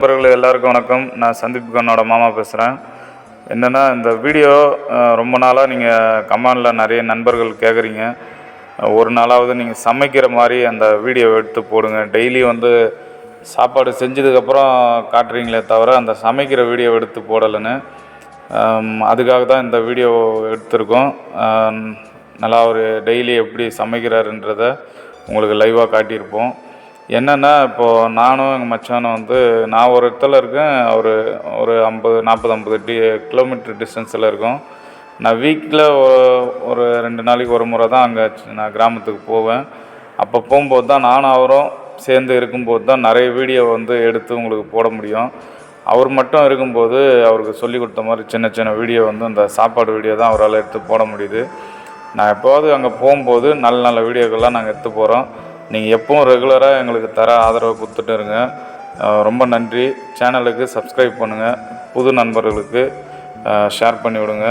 நண்பர்கள் எல்லாருக்கும் வணக்கம். நான் சந்தீப் கண்ணோட மாமா பேசுகிறேன் என்னென்னா இந்த வீடியோ ரொம்ப நாளாக நீங்கள் கமாண்டில் நிறைய நண்பர்கள் கேட்குறீங்க ஒரு நாளாவது நீங்கள் சமைக்கிற மாதிரி அந்த வீடியோ எடுத்து போடுங்க. டெய்லி வந்து சாப்பாடு செஞ்சதுக்கப்புறம் காட்டுறீங்களே தவிர அந்த சமைக்கிற வீடியோ எடுத்து போடலைன்னு. அதுக்காக தான் இந்த வீடியோ எடுத்திருக்கோம். நல்லா ஒரு டெய்லி எப்படி சமைக்கிறாருன்றத உங்களுக்கு லைவாக காட்டியிருப்போம். என்னென்னா இப்போது நானும் எங்கள் மச்சானும் வந்து நான் ஒரு இடத்துல இருக்கேன். அவர் ஒரு ஐம்பது நாற்பது ஐம்பது டி கிலோமீட்டர் டிஸ்டன்ஸில் இருக்கோம். நான் வீக்கில் ஒரு ரெண்டு நாளைக்கு ஒரு முறை தான் அங்கே நான் கிராமத்துக்கு போவேன். அப்போ போகும்போது தான் நானும் அவரும் சேர்ந்து இருக்கும்போது தான் நிறைய வீடியோ வந்து எடுத்து உங்களுக்கு போட முடியும். அவர் மட்டும் இருக்கும்போது அவருக்கு சொல்லி கொடுத்த மாதிரி சின்ன சின்ன வீடியோ வந்து அந்த சாப்பாடு வீடியோ தான் அவரால் எடுத்து போட முடியுது. நான் எப்போவாது அங்கே போகும்போது நல்ல நல்ல வீடியோக்கள்லாம் நாங்கள் எடுத்து போகிறோம் நீங்கள் எப்பவும் ரெகுலராக எங்களுக்கு தர ஆதரவை கொடுத்துட்டு இருங்க. ரொம்ப நன்றி. சேனலுக்கு சப்ஸ்கிரைப் பண்ணுங்கள் புது நண்பர்களுக்கு ஷேர் பண்ணி விடுங்க.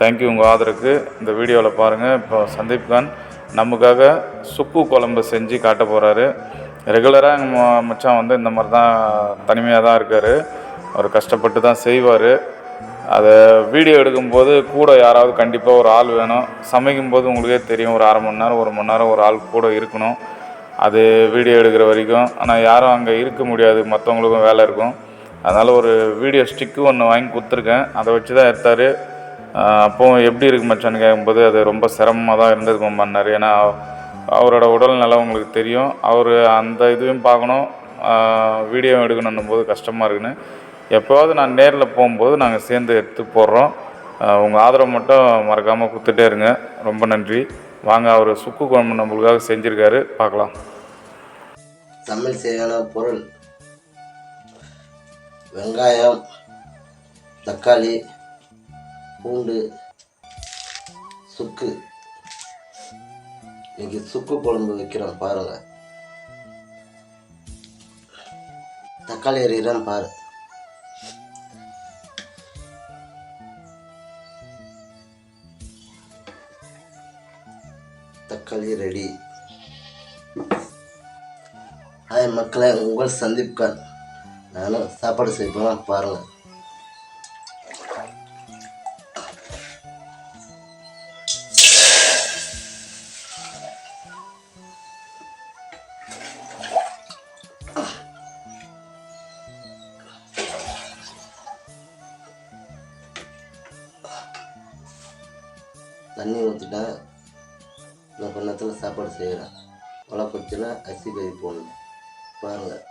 தேங்க்யூ உங்கள் ஆதரவுக்கு. இந்த வீடியோவில் பாருங்கள் இப்போ சந்தீப் கான் நமக்காக சுக்கு குழம்பு செஞ்சு காட்ட போகிறாரு ரெகுலராக எங்கள் மச்சான் வந்து இந்த மாதிரி தான் தனிமையாக தான் இருக்கார். அவர் கஷ்டப்பட்டு தான் செய்வார். அதை வீடியோ எடுக்கும்போது கூட யாராவது கண்டிப்பாக ஒரு ஆள் வேணும். சமைக்கும்போது உங்களுக்கே தெரியும். ஒரு அரை மணி நேரம் ஒரு மணி நேரம் ஒரு ஆள் கூட இருக்கணும். அது வீடியோ எடுக்கிற வரைக்கும். ஆனால் யாரும் அங்கே இருக்க முடியாது. மற்றவங்களுக்கும் வேலை இருக்கும். அதனால் ஒரு வீடியோ ஸ்டிக்கு ஒன்று வாங்கி கொடுத்துருக்கேன். அதை வச்சு தான் எடுத்தார் அப்போ எப்படி இருக்கு மச்சான்னு கேட்கும்போது அது ரொம்ப சிரமமாக தான் இருந்தது பண்ணார் ஏன்னா அவரோட உடல்நலம் உங்களுக்கு தெரியும். அவர் அந்த இதுவும் பார்க்கணும். வீடியோ எடுக்கணும் போது கஷ்டமாக இருக்குன்னு. எப்போவாவது நான் நேரில் போகும்போது நாங்கள் சேர்ந்து எடுத்து போடுறோம். உங்கள் ஆதரவு மட்டும் மறக்காமல் கொடுத்துட்டே இருங்க. ரொம்ப நன்றி. வாங்க அவர் சுக்கு குழம்பு நம்மளுக்காக செஞ்சுருக்காரு. பார்க்கலாம். சமையல் செய்யான பொருள். வெங்காயம் தக்காளி பூண்டு சுக்கு. இன்னைக்கு சுக்கு குழம்பு வைக்கிறோம் பாருங்க. தக்காளி எறிகிறேன் பாரு. தக்காளி ரெடி ஹாய் மக்களே உங்கள் சந்தீப் கான். நானும் சாப்பாடு செய்யலாம் பாருங்கள் தண்ணி ஊற்றிட்டேன் நான் பண்ணத்தில் சாப்பாடு செய்கிறேன் மழை கொச்சினா அரிசி கறி போடணும். பாருங்கள்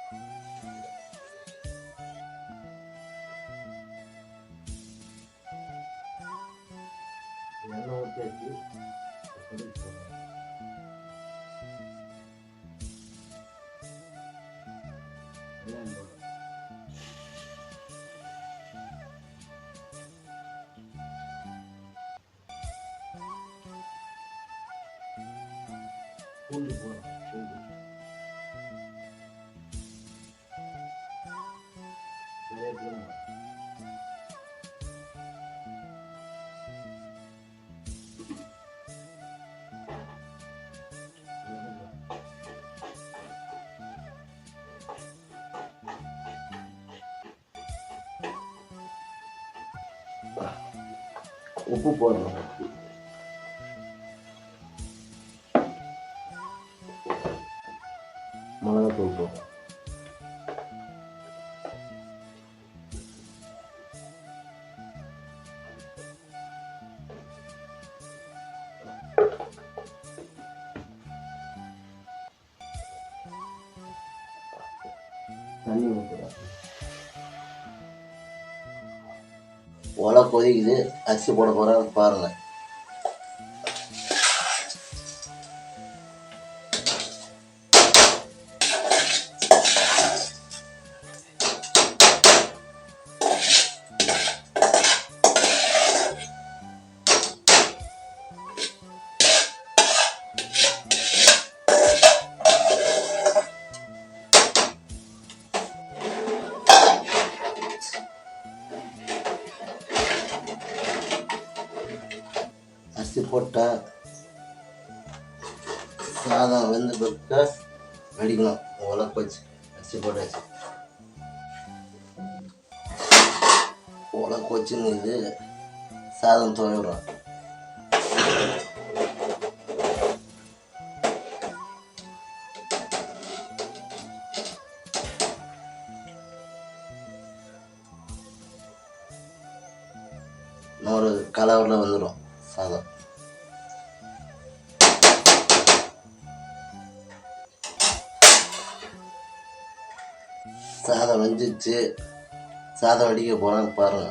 எண்ணெய் ஊற்றியாச்சு பூண்டு போடணும் பூண்டு நிறைய போடணும் உப்பு போடணும் மிளகாத்தூள் போடணும் தண்ணி ஊற்றுறேன் ஒலை கொதிக்குது அரிசி போட போகிறேன் பாருங்கள் அரிசி போட்டால் சாதம் வெந்த பிறக்க வடிக்கணும். உலக்க வச்சு அரிசி போட்டாச்சு. உலக கொச்சின்னு இது சாதம் துவைகிறோம் இன்னொரு கலவரில் வந்துடும் சாதம். சாதம் வெந்துச்சு. சாதம் வடிக்க போகிறான்னு பாருங்க.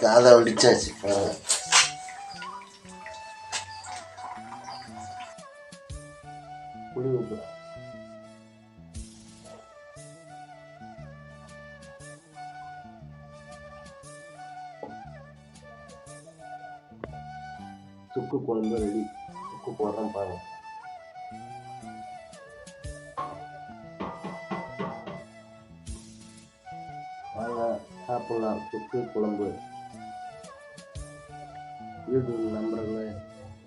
சாதம் வடிச்சாச்சு பாருங்க. புளி உப்பு சுக்கு குழம்பு ரெடி. சுக்கு போடுறேன் பாருங்க. வாங்க சாப்பிடலாம். சுக்கு குழம்பு. வீடு நண்பர்களே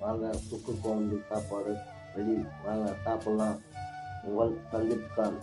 வாங்க சுக்கு குழம்பு சாப்பாடு. ரெடி வாங்க சாப்பிடலாம் உங்கள் சந்தீப் கான்